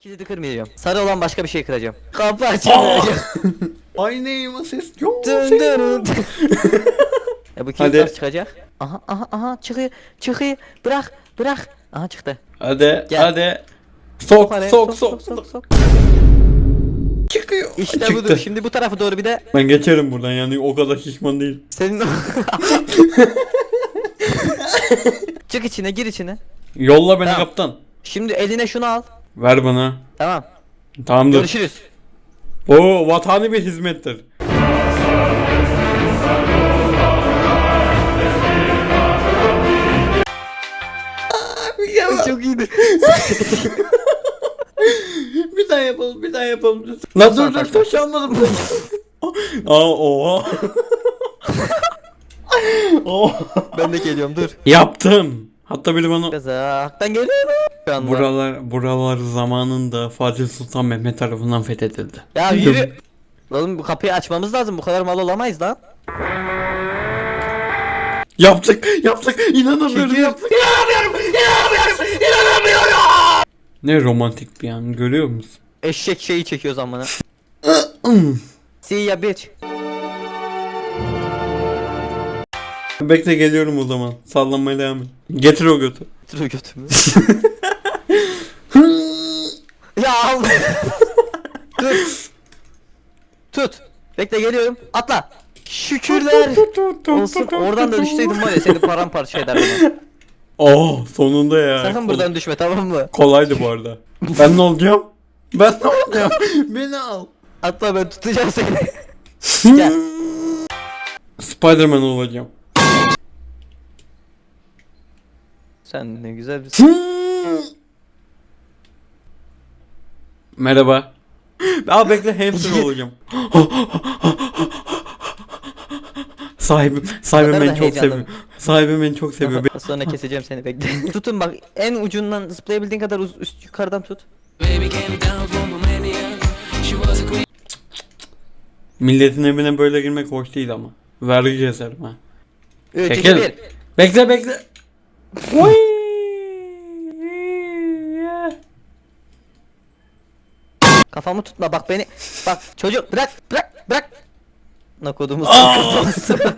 Kilidi kırmayacağım. Sarı olan başka bir şey kıracağım. Kapı açamayacağım. Ay neyime ses yok. dın dın dın. e bu kilit Hadi. nasıl çıkacak? Aha aha aha çıkıyor çıkıyor. Bırak bırak. Aha çıktı. Hadi Gel. hadi. Sok Araya sok sok sok. sok. Çıkıyor. İşte Çıktı. budur. Şimdi bu tarafa doğru bir de Ben geçerim buradan yani o kadar şişman değil. senin Çık içine gir içine. Yolla beni Tamam. kaptan. Şimdi eline şunu al. Ver bana. Tamam. Tamamdır. Görüşürüz. O vatani bir hizmettir. Çok iyiydi. bir daha yapalım, bir daha yapalım. Lan dur dur taş almadım. Aa oha. Oha. ben de geliyorum dur. Yaptım. Hatta biri bana Kazaktan geliyorum. Şu anda. buralar buralar zamanında Fatih Sultan Mehmet tarafından fethedildi. Ya yürü. Oğlum bu kapıyı açmamız lazım. Bu kadar mal olamayız lan. Yaptık, yaptık. İnanamıyorum, Çünkü- yaptık. Ne romantik bir an görüyor musun? Eşek şeyi çekiyor zamana. See ya bitch. Bekle geliyorum o zaman. Sallanmaya devam et. Getir o götü. Dur götümü. ya al. Dur. Tut. Bekle geliyorum. Atla. Şükürler. Olsun oradan da düşseydim var ya seni paramparça ederdim. Oh sonunda ya. Sakın buradan düşme tamam mı? Kolaydı bu arada. ben ne olacağım? Ben ne olacağım? Beni al. Atla ben tutacağım seni. Gel. Spiderman olacağım. Sen ne güzel bir Merhaba. Aa bekle hamster olacağım. Sahibim, sahibim beni çok seviyor. Sahibim beni çok seviyor. Sonra keseceğim seni bekle. Tutun bak en ucundan zıplayabildiğin kadar uz- üst yukarıdan tut. Milletin evine böyle girmek hoş değil ama. Vergi keserim ha. 3 2 Çekil. 1. Bekle bekle. Oy. Kafamı tutma bak beni. Bak çocuk bırak bırak bırak. Ne kodumuz Aa! kafası.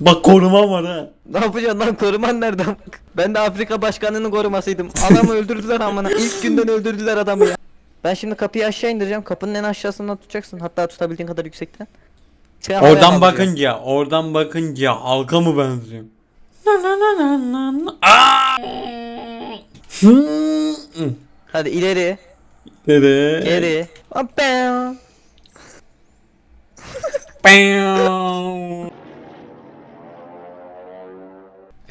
Bak korumam var ha. ne yapacaksın lan koruman nereden? Ben de Afrika başkanının korumasıydım. Adamı öldürdüler amına. İlk günden öldürdüler adamı ya. Ben şimdi kapıyı aşağı indireceğim. Kapının en aşağısından tutacaksın. Hatta tutabildiğin kadar yüksekten. Şey Oradan bakınca, oradan bakınca halka mı benziyor? Aa! Hadi ileri, Nereye? geri. Hoppa.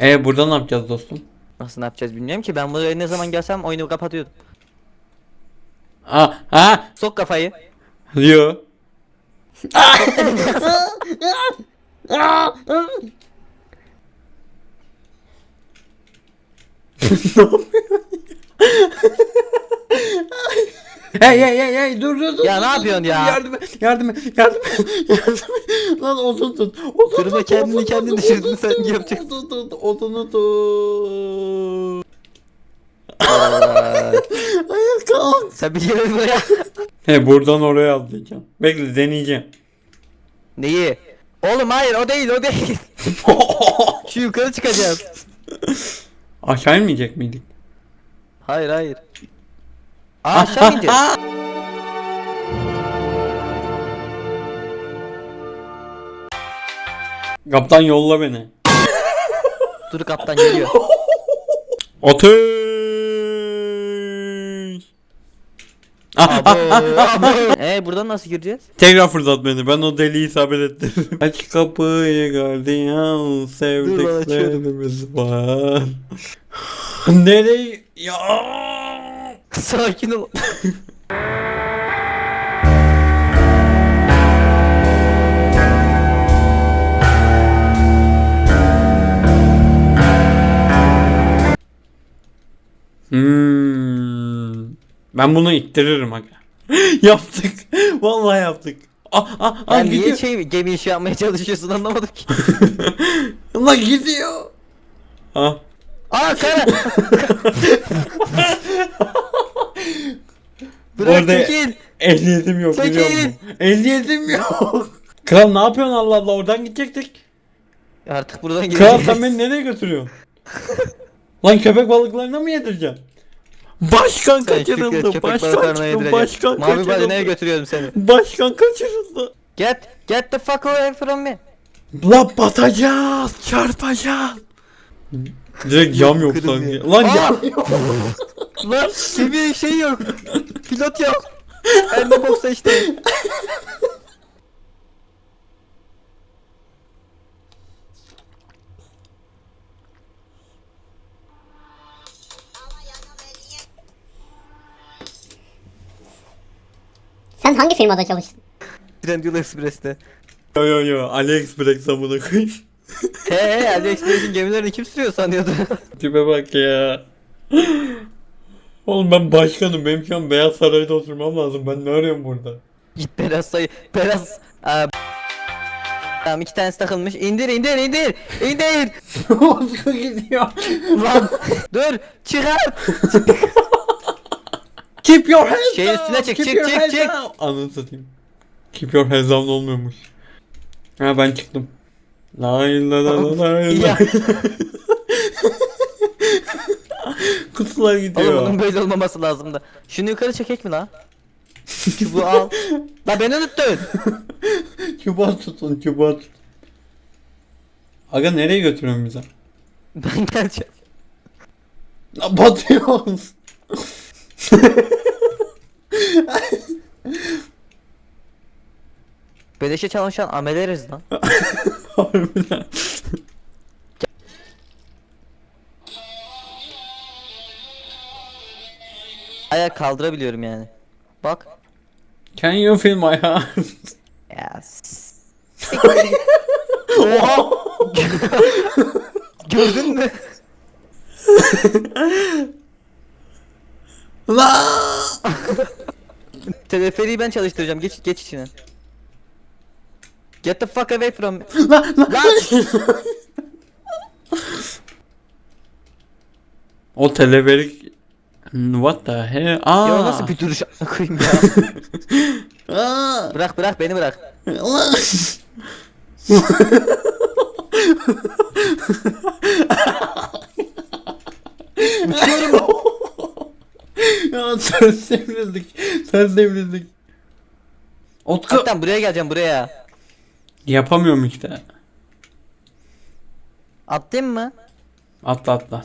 E burada ne yapacağız dostum? Nasıl ne yapacağız bilmiyorum ki. Ben buraya ne zaman gelsem oyunu kapatıyordum. Aa, ha, Sok kafayı. Hey hey hey hey dur dur dur. Ya ne dur, yapıyorsun dur, ya? Yardım et yardım et yardım et yardım et. Lan odun tut. Odun Kırma tut, kendini odun kendin tut, düşürdün, odun sen tut, yapacaksın. Odun tut odunu tut. Hayır kalk. Sen bir gel buraya. He buradan oraya atlayacağım. Bekle deneyeceğim. Neyi? Oğlum hayır o değil o değil. Şu yukarı çıkacağız. Aşağı inmeyecek miydik? Hayır hayır. Aa, aşağı ineceğiz? Kaptan yolla beni. Dur kaptan geliyor. Ateş. Ah, ah, ah, ah. Eee buradan nasıl gireceğiz? Tekrar fırlat beni. Ben o deliği isabet ettim. Aç kapıyı gardiyan sevdiklerimiz var. Nereye? Ya. Sakin ol. Hmm. Ben bunu ittiririm aga. yaptık. Vallahi yaptık. Ah ah ah Ben niye gidiyor. şey gemi işi yapmaya çalışıyorsun anlamadım ki. Lan gidiyor. Ah. Aa kara. Bırak arada- çekil. Ehliyetim yok Çekil. biliyor musun? Ehliyetim yok. Kral ne yapıyorsun Allah Allah oradan gidecektik. Artık buradan Kral gideceğiz. sen beni nereye götürüyorsun? Lan köpek balıklarına mı yedireceksin? Başkan Sen şükret, kaçırıldı. köpek Başkan, balıklarına kaçırıldı, başkan Mavi balinaya kaçırıldı. götürüyorum seni. Başkan kaçırıldı. Get, get the fuck away from me. La batacağız, çarpacağız. Direkt yam yok kırılıyor. sanki. Lan Aa! yam yok. Lan gibi şey yok. Pilot yok. Elde boksa işte. hangi firmada çalıştın? Trendyol Express'te. Yo yo yo AliExpress amına koyayım. He he AliExpress'in gemilerini kim sürüyor sanıyordu? Tipe bak ya. Oğlum ben başkanım. Benim şu an Beyaz Saray'da oturmam lazım. Ben ne arıyorum burada? Git Beraz sayı. Beraz. Aa, Tamam iki tanesi takılmış. İndir indir indir. İndir. Oscar gidiyor. Lan dur çıkar. Keep your hands Şeyin down. üstüne çık, Keep çık, your çık, hands down. Ananı satayım. Keep your hands down olmuyormuş. Ha ben çıktım. Lay la la la lay Ya. la. Kutular gidiyor. Oğlum bunun böyle olmaması lazımdı. Şunu yukarı çekek mi la? Çubuğu al. La beni unuttun. Çubuğa tutun çubuğa tutun. Aga nereye götürüyorsun bize? Ben geleceğim. La batıyoruz. Beleşe çalışan ameleriz lan. Harbiden. Ayağı kaldırabiliyorum yani. Bak. Can you feel my heart? Yes. Oha. Gördün mü? La! Teleferiği ben çalıştıracağım. Geç geç içine. Get the fuck away from me. La la. Lan! O teleferik What the hell? Aa. Ya nasıl bir duruş a- koyayım ya. Aa. bırak bırak beni bırak. La. Uçuyorum. ya ters devrildik. Ters devrildik. Utku. Hatta buraya geleceğim buraya. Yapamıyorum işte. Atlayayım mı? Atla atla.